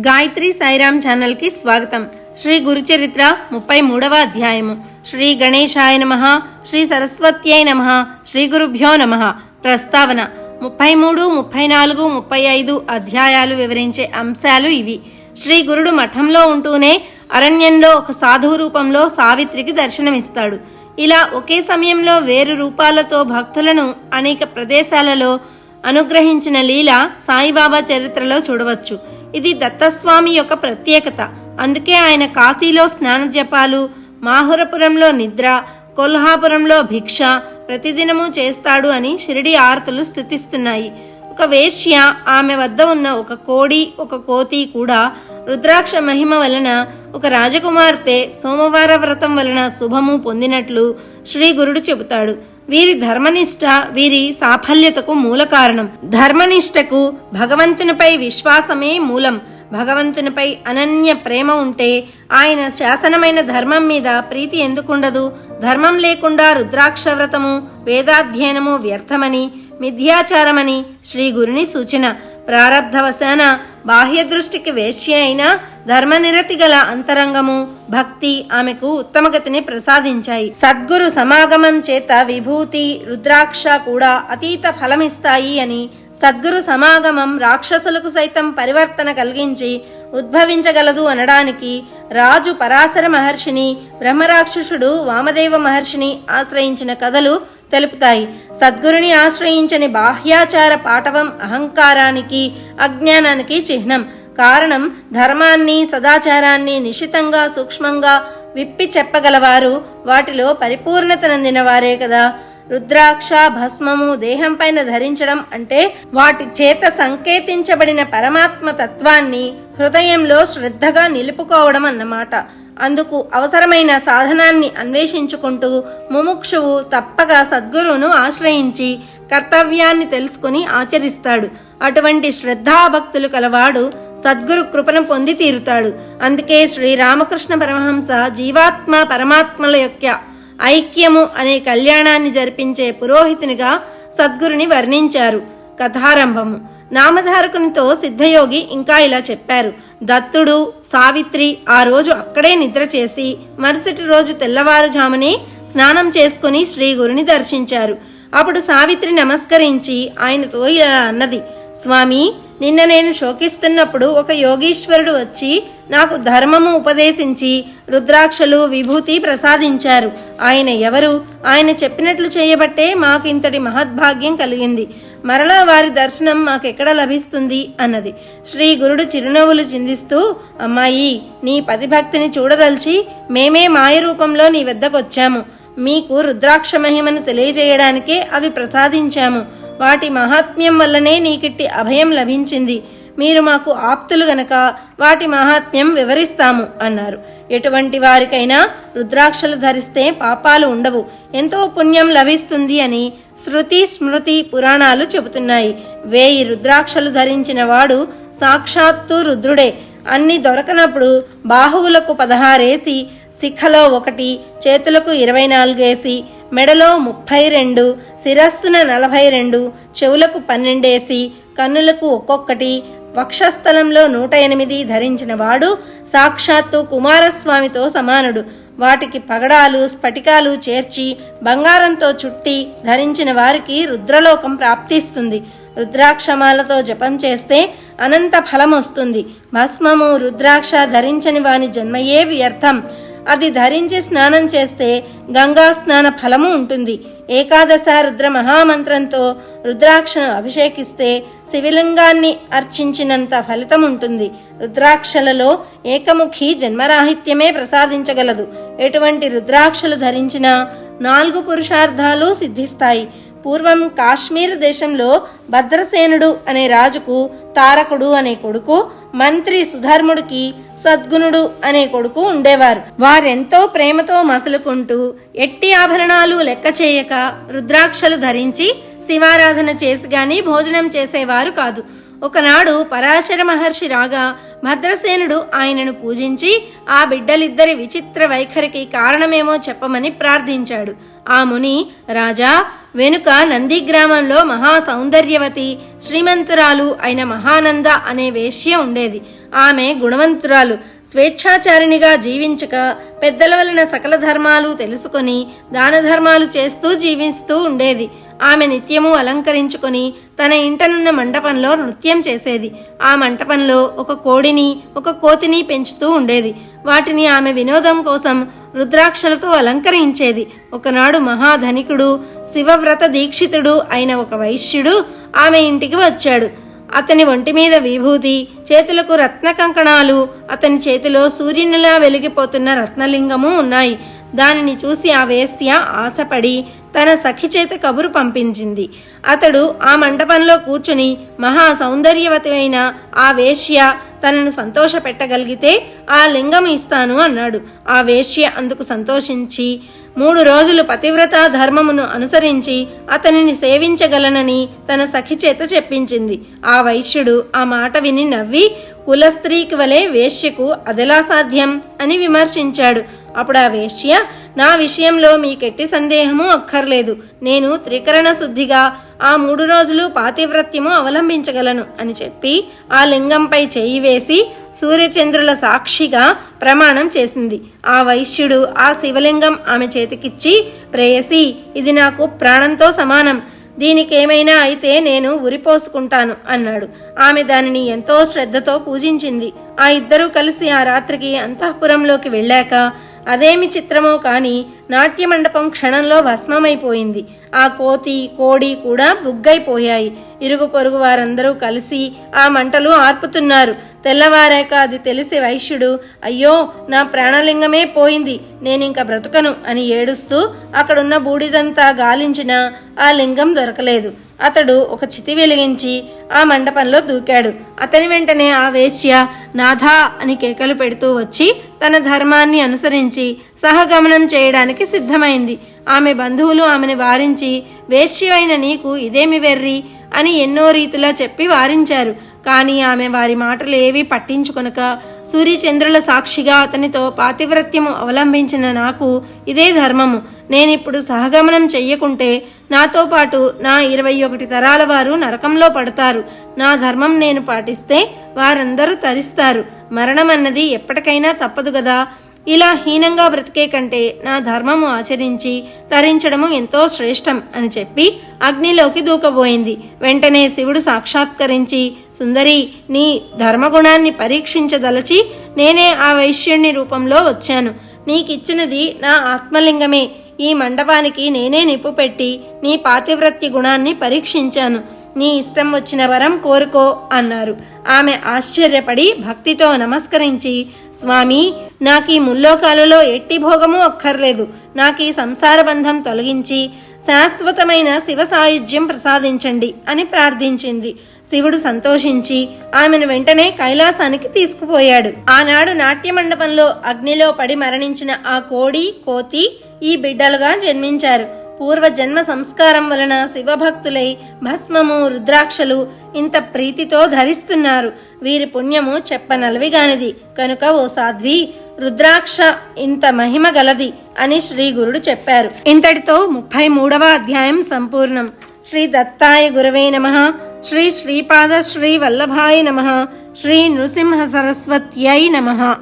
గాయత్రి సాయిరామ్ ఛానల్కి స్వాగతం. శ్రీ గురుచరిత్ర ముప్పై మూడవ అధ్యాయము. శ్రీ గణేశాయ నమ శ్రీ సరస్వత్యై నమ శ్రీ గురుభ్యో నమ. ప్రస్తావన. ముప్పై మూడు ముప్పై నాలుగు ముప్పై ఐదు అధ్యాయాలు వివరించే అంశాలు ఇవి. శ్రీ గురుడు మఠంలో ఉంటూనే అరణ్యంలో ఒక సాధువు రూపంలో సావిత్రికి దర్శనమిస్తాడు. ఇలా ఒకే సమయంలో వేరు రూపాలతో భక్తులను అనేక ప్రదేశాలలో అనుగ్రహించిన లీల సాయిబాబా చరిత్రలో చూడవచ్చు. ఇది దత్తస్వామి యొక్క ప్రత్యేకత. అందుకే ఆయన కాశీలో స్నాన జపాలు మాహురపురంలో నిద్ర కొల్హాపురంలో భిక్ష ప్రతిదినము చేస్తాడు అని షిరిడి ఆర్తులు స్థుతిస్తున్నాయి. ఒక వేశ్య ఆమె వద్ద ఉన్న ఒక కోడి ఒక కోతి కూడా రుద్రాక్ష మహిమ వలన ఒక రాజకుమార్తె సోమవార వ్రతం వలన శుభము పొందినట్లు శ్రీ గురుడు చెబుతాడు. వీరి ధర్మనిష్ట వీరి సాఫల్యతకు మూల కారణం. ధర్మనిష్టకు భగవంతునిపై విశ్వాసమే మూలం. భగవంతునిపై అనన్య ప్రేమ ఉంటే ఆయన శాసనమైన ధర్మం మీద ప్రీతి ఎందుకుండదు? ధర్మం లేకుండా రుద్రాక్ష వ్రతము వేదాధ్యయనము వ్యర్థమని మిథ్యాచారమని శ్రీ గురుని సూచన. ప్రారబ్ధవశాన బాహ్య దృష్టికి వేశ్య అయిన ధర్మనిరతి గల అంతరంగము భక్తి ఆమెకు ఉత్తమగతిని ప్రసాదించాయి. సద్గురు సమాగమం చేత విభూతి రుద్రాక్ష కూడా అతీత ఫలమిస్తాయి అని సద్గురు సమాగమం రాక్షసులకు సైతం పరివర్తన కలిగించి ఉద్భవించగలదు అనడానికి రాజు పరాశర మహర్షిని బ్రహ్మరాక్షసుడు వామదేవ మహర్షిని ఆశ్రయించిన కథలు తెలుపుతాయి. సద్గురుని ఆశ్రయించని బాహ్యాచార పాటవం అహంకారానికి అజ్ఞానానికి చిహ్నం. కారణం ధర్మాన్ని సదాచారాన్ని నిశితంగా సూక్ష్మంగా విప్పి చెప్పగలవారు. వాటిలో పరిపూర్ణతనందిన వారే కదా. రుద్రాక్ష భస్మము దేహం పైన ధరించడం అంటే వాటి చేత సంకేతించబడిన పరమాత్మ తత్వాన్ని హృదయంలో శ్రద్ధగా నిలుపుకోవడం అన్నమాట. అందుకు అవసరమైన సాధనాన్ని అన్వేషించుకుంటూ ముముక్షువు తప్పక సద్గురువును ఆశ్రయించి కర్తవ్యాన్ని తెలుసుకుని ఆచరిస్తాడు. అటువంటి శ్రద్ధాభక్తులు కలవాడు సద్గురు కృపను పొంది తీరుతాడు. అందుకే శ్రీరామకృష్ణ పరమహంస జీవాత్మ పరమాత్మల యొక్క ఐక్యము అనే కళ్యాణాన్ని జరిపించే పురోహితునిగా సద్గురుని వర్ణించారు. కథారంభము. నామధారకునితో సిద్ధయోగి ఇంకా ఇలా చెప్పారు. దత్తుడు సావిత్రి ఆ రోజు అక్కడే నిద్ర చేసి మరుసటి రోజు తెల్లవారుజామునే స్నానం చేసుకుని శ్రీగురుని దర్శించారు. అప్పుడు సావిత్రి నమస్కరించి ఆయనతో ఇలా అన్నది స్వామి నిన్న నేను శోకిస్తున్నప్పుడు ఒక యోగీశ్వరుడు వచ్చి నాకు ధర్మము ఉపదేశించి రుద్రాక్షలు విభూతి ప్రసాదించారు. ఆయన ఎవరు? ఆయన చెప్పినట్లు చేయబట్టే మాకు ఇంతటి మహద్భాగ్యం కలిగింది. మరలా వారి దర్శనం మాకెక్కడ లభిస్తుంది అన్నది. శ్రీ గురుడు చిరునవ్వులు చిందిస్తూ అమ్మాయి నీ పతిభక్తిని చూడదలిచి మేమే మాయ రూపంలో నీ వద్దకొచ్చాము. మీకు రుద్రాక్ష మహిమను తెలియజేయడానికే అవి ప్రసాదించాము. వాటి మహాత్మ్యం వల్లనే నీకిట్టి అభయం లభించింది. మీరు మాకు ఆప్తులు గనక వాటి మహాత్మ్యం వివరిస్తాము అన్నారు. ఎటువంటి వారికైనా రుద్రాక్షలు ధరిస్తే పాపాలు ఉండవు. ఎంతో పుణ్యం లభిస్తుంది అని శృతి స్మృతి పురాణాలు చెబుతున్నాయి. వేయి రుద్రాక్షలు ధరించిన వాడు సాక్షాత్తు రుద్రుడే. అన్ని దొరకనప్పుడు బాహువులకు పదహారేసి శిఖలో ఒకటి చేతులకు ఇరవై నాలుగేసి మెడలో ముప్పై రెండు శిరస్సున నలభై రెండు చెవులకు పన్నెండేసి కన్నులకు ఒక్కొక్కటి వక్షస్థలంలో నూట ఎనిమిది ధరించిన వాడు సాక్షాత్తు కుమారస్వామితో సమానుడు. వాటికి పగడాలు స్ఫటికాలు చేర్చి బంగారంతో చుట్టి ధరించిన వారికి రుద్రలోకం ప్రాప్తిస్తుంది. రుద్రాక్షమాలతో జపం చేస్తే అనంత ఫలం వస్తుంది భస్మము రుద్రాక్ష ధరించని వాని జన్మయే వ్యర్థం. అది ధరించి స్నానం చేస్తే గంగా స్నాన ఫలము ఉంటుంది. ఏకాదశ రుద్ర మహామంత్రంతో రుద్రాక్షను అభిషేకిస్తే శివలింగాన్ని అర్చించినంత ఫలితం ఉంటుంది రుద్రాక్షలలో ఏకముఖి జన్మరాహిత్యమే ప్రసాదించగలదు. ఎటువంటి రుద్రాక్షలు ధరించినా నాలుగు పురుషార్థాలు సిద్ధిస్తాయి. పూర్వం కాశ్మీర్ దేశంలో భద్రసేనుడు అనే రాజుకు తారకుడు అనే కొడుకు మంత్రి సుధర్ముడికి సద్గుణుడు అనే కొడుకు ఉండేవారు. వారెంతో ప్రేమతో మసలుకుంటూ ఎట్టి ఆభరణాలు లెక్క చేయక రుద్రాక్షలు ధరించి శివారాధన చేసి గాని భోజనం చేసేవారు కాదు. ఒకనాడు పరాశర మహర్షి రాగా భద్రసేనుడు ఆయనను పూజించి ఆ బిడ్డలిద్దరి విచిత్ర వైఖరికి కారణమేమో చెప్పమని ప్రార్థించాడు. ఆ ముని రాజా వెనుక నంది గ్రామంలో మహా సౌందర్యవతి శ్రీమంతురాలు అయిన మహానంద అనే వేశ్య ఉండేది. ఆమె గుణవంతురాలు. స్వేచ్ఛాచారిణిగా జీవించక పెద్దల వలన సకల ధర్మాలు తెలుసుకొని దాన ధర్మాలు చేస్తూ జీవిస్తూ ఉండేది. ఆమె నిత్యము అలంకరించుకొని తన ఇంటనున్న మంటపంలో నృత్యం చేసేది. ఆ మంటపంలో ఒక కోడిని ఒక కోతిని పెంచుతూ ఉండేది. వాటిని ఆమె వినోదం కోసం రుద్రాక్షలతో అలంకరించేది. ఒకనాడు మహాధనికుడు శివవ్రత దీక్షితుడు అయిన ఒక వైశ్యుడు ఆమె ఇంటికి వచ్చాడు. అతని ఒంటి మీద విభూతి చేతులకు రత్న కంకణాలు అతని చేతిలో సూర్యునిలా వెలిగిపోతున్న రత్నలింగము ఉన్నాయి. దానిని చూసి ఆ వేశ్య ఆశపడి తన సఖి చేత కబురు పంపించింది. అతడు ఆ మండపంలో కూర్చుని మహా సౌందర్యవతమైన ఆ వేశ్య తనను సంతోషపెట్టగలిగితే ఆ లింగం ఇస్తాను అన్నాడు. ఆ వేశ్య అందుకు సంతోషించి మూడు రోజులు పతివ్రత ధర్మమును అనుసరించి అతనిని సేవించగలనని తన సఖి చేత చెప్పించింది. ఆ వైశ్యుడు ఆ మాట విని నవ్వి కులస్త్రీకి వలె వేశ్యకు అదెలా సాధ్యం అని విమర్శించాడు. అప్పుడు ఆ వేష్య నా విషయంలో మీకెట్టి సందేహము అక్కర్లేదు. నేను త్రికరణ శుద్ధిగా ఆ మూడు రోజులు పాతివ్రత్యము అవలంబించగలను అని చెప్పి ఆ లింగంపై చేయి వేసి సూర్యచంద్రుల సాక్షిగా ప్రమాణం చేసింది. ఆ వైశ్యుడు ఆ శివలింగం ఆమె చేతికిచ్చి ప్రేయసి ఇది నాకు ప్రాణంతో సమానం. దీనికేమైనా అయితే నేను ఉరిపోసుకుంటాను అన్నాడు. ఆమె దానిని ఎంతో శ్రద్ధతో పూజించింది. ఆ ఇద్దరూ కలిసి ఆ రాత్రికి అంతఃపురంలోకి వెళ్ళాక అదేమి చిత్రమో కాని నాట్యమండపం క్షణంలో భస్మమైపోయింది. ఆ కోతి కోడి కూడా బుగ్గైపోయాయి. ఇరుగు పొరుగు వారందరూ కలిసి ఆ మంటలు ఆర్పుతున్నారు. తెల్లవారాక అది తెలిసి వైశ్యుడు అయ్యో నా ప్రాణలింగమే పోయింది నేనింక బ్రతుకను అని ఏడుస్తూ అక్కడున్న బూడిదంతా గాలించిన ఆ లింగం దొరకలేదు. అతడు ఒక చితి వెలిగించి ఆ మండపంలో దూకాడు. అతని వెంటనే ఆ వేశ్య నాథా అని కేకలు పెడుతూ వచ్చి తన ధర్మాన్ని అనుసరించి సహగమనం చేయడానికి సిద్ధమైంది. ఆమె బంధువులు ఆమెను వారించి వేశ్యవైన నీకు ఇదేమి వెర్రి అని ఎన్నో రీతిలో చెప్పి వారించారు. కానీ ఆమె వారి మాటలు ఏవీ పట్టించుకొనక సూర్యచంద్రుల సాక్షిగా అతనితో పాతివ్రత్యము అవలంబించిన నాకు ఇదే ధర్మము. నేనిప్పుడు సహగమనం చెయ్యకుంటే నాతో పాటు నా ఇరవై ఒకటి తరాల వారు నరకంలో పడతారు. నా ధర్మం నేను పాటిస్తే వారందరూ తరిస్తారు. మరణం అన్నది ఎప్పటికైనా తప్పదు కదా ఇలా హీనంగా బ్రతికే కంటే నా ధర్మము ఆచరించి తరించడము ఎంతో శ్రేష్టం అని చెప్పి అగ్నిలోకి దూకబోయింది. వెంటనే శివుడు సాక్షాత్కరించి సుందరి నీ ధర్మగుణాన్ని పరీక్షించదలచి నేనే ఆ వైశ్యుణ్ణి రూపంలో వచ్చాను. నీకిచ్చినది నా ఆత్మలింగమే. ఈ మండపానికి నేనే నిప్పు పెట్టి నీ పాతివ్రత్య గుణాన్ని పరీక్షించాను. నీ ఇష్టం వచ్చిన వరం కోరుకో అన్నారు. ఆమె ఆశ్చర్యపడి భక్తితో నమస్కరించి స్వామి నాకు ఈ ముల్లోకాలలో ఎట్టి భోగము అక్కర్లేదు నాకు ఈ సంసార బంధం తొలగించి శాశ్వతమైన శివ సాయుధ్యం ప్రసాదించండి అని ప్రార్థించింది. శివుడు సంతోషించి ఆమెను వెంటనే కైలాసానికి తీసుకుపోయాడు. ఆనాడు నాట్య మండపంలో అగ్నిలో పడి మరణించిన ఆ కోడి కోతి ఈ బిడ్డలుగా జన్మించారు. పూర్వ జన్మ సంస్కారం వలన శివభక్తులై భస్మము రుద్రాక్షలు ఇంత ప్రీతితో ధరిస్తున్నారు. వీరి పుణ్యము చెప్పనలవిగానిది. కనుక ఓ సాధ్వి రుద్రాక్ష ఇంత మహిమ గలది అని శ్రీ గురుడు చెప్పారు. ఇంతటితో ముప్పై మూడవ అధ్యాయం సంపూర్ణం. శ్రీ దత్తాయ గురవే నమ. శ్రీ శ్రీపాద శ్రీ వల్లభాయ నమ. శ్రీ నృసింహ సరస్వత్యై నమ.